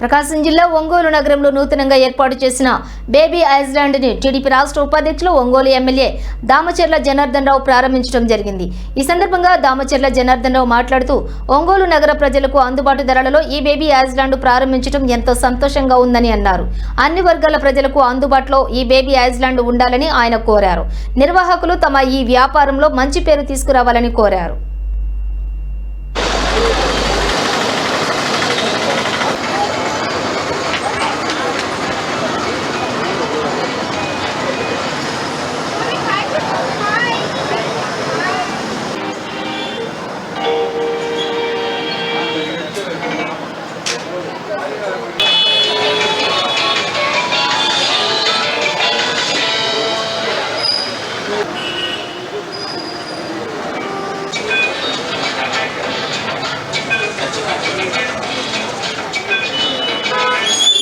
ప్రకాశం జిల్లా ఒంగోలు నగరంలో నూతనంగా ఏర్పాటు చేసిన బేబీ ఐస్లాండ్ని టీడీపీ రాష్ట్ర ఉపాధ్యక్షులు ఒంగోలు ఎమ్మెల్యే దామచర్ల జనార్దన్ రావు ప్రారంభించడం జరిగింది. ఈ సందర్భంగా దామచర్ల జనార్దన్ రావు మాట్లాడుతూ ఒంగోలు నగర ప్రజలకు అందుబాటు ధరలలో ఈ బేబీ ఐస్లాండ్ ప్రారంభించడం ఎంతో సంతోషంగా ఉందని అన్నారు. అన్ని వర్గాల ప్రజలకు అందుబాటులో ఈ బేబీ ఐస్లాండ్ ఉండాలని ఆయన కోరారు. నిర్వాహకులు తమ ఈ వ్యాపారంలో మంచి పేరు తీసుకురావాలని కోరారు.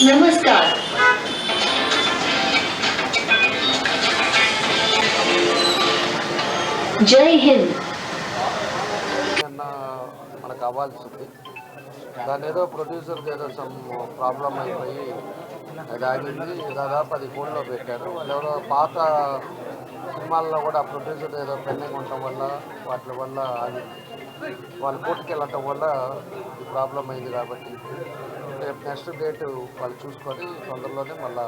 नमस्कार जय हिंद నిన్న మనకు అవ్వాల్సింది దాని ఏదో ప్రొడ్యూసర్కి ఏదో సమ్ ప్రాబ్లం అయిపోయి అది ఆగింది దాదాపు అది ఫోన్లో పెట్టారు వాళ్ళు ఎవరో పాత సినిమాల్లో కూడా ప్రొడ్యూసర్ ఏదో పెండింగ్ ఉండటం వల్ల వాటి వల్ల ఆగింది వాళ్ళు కోర్టుకి వెళ్ళటం వల్ల ఈ ప్రాబ్లం అయింది కాబట్టి రేపు నెక్స్ట్ డేట్ వాళ్ళు చూసుకొని తొందరలోనే మళ్ళా